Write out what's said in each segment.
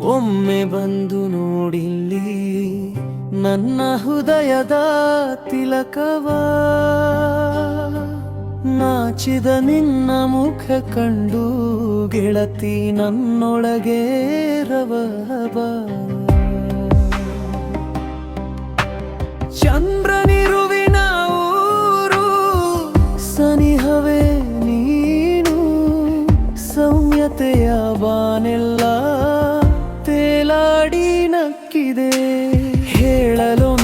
ಒಮ್ಮೆ ಬಂದು ನೋಡಿಲ್ಲಿ ನನ್ನ ಹೃದಯದ ತಿಲಕವ. ನಾಚಿದ ನಿನ್ನ ಮುಖ ಕಂಡು ಗೆಳತಿ ನನ್ನೊಳಗೆ ರವಬ ಚಂದ್ರನಿರುವಿನ ತೇಲಾಡಿ ನಕ್ಕಿದೆ ಹೇಳಲೊಂದಿದೆ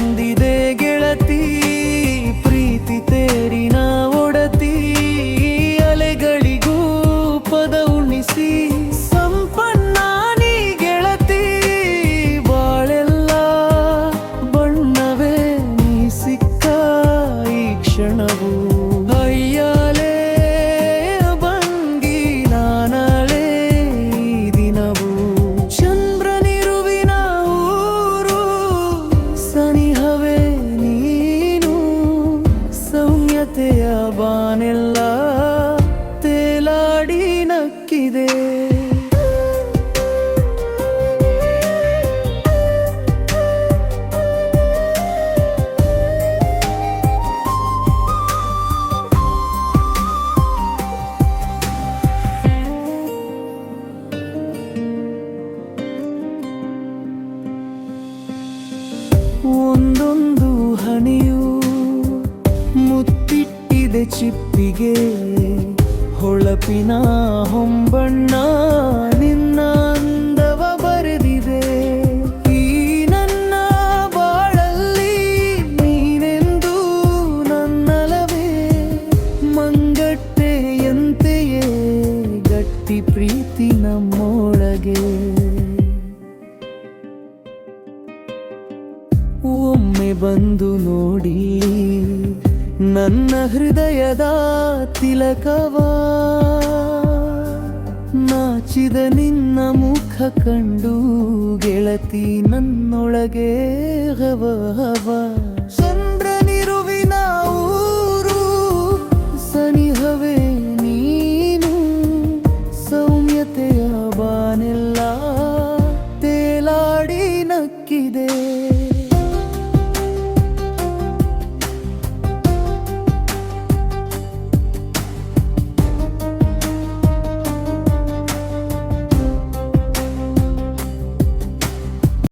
ಒಂದೊಂದು ಹನಿಯು ಮುತ್ತಿಟ್ಟಿದೆ ಚಿಪ್ಪಿಗೆ. ಹೊಳಪಿನ ಹೊಂಬಣ್ಣ ನಿನ್ನ ಅಂದವ ಬರೆದಿದೆ. ಈ ನನ್ನ ಬಾಳಲ್ಲಿ ನೀನೆಂದು ನನ್ನಲವೇ. ಮಂಗಟ್ಟೆಯಂತೆಯೇ ಗಟ್ಟಿ ಪ್ರೀತಿ ನಮ್ಮೊಳಗೆ. ಒಮ್ಮೆ ಬಂದು ನೋಡಿ. ನನ್ನ ಹೃದಯದ ತಿಲಕವ ನಾಚಿದ ನಿನ್ನ ಮುಖ ಕಂಡು ಗೆಳತಿ ನನ್ನೊಳಗೆ ಹವ ಹವ ಚಂದ್ರನಿರುವಿನ ಊರು ಸನಿಹವೇ ನೀನು, ಸೌಮ್ಯತೆಯ ಬಾನೆಲ್ಲ ತೇಲಾಡಿ ನಕ್ಕಿದೆ.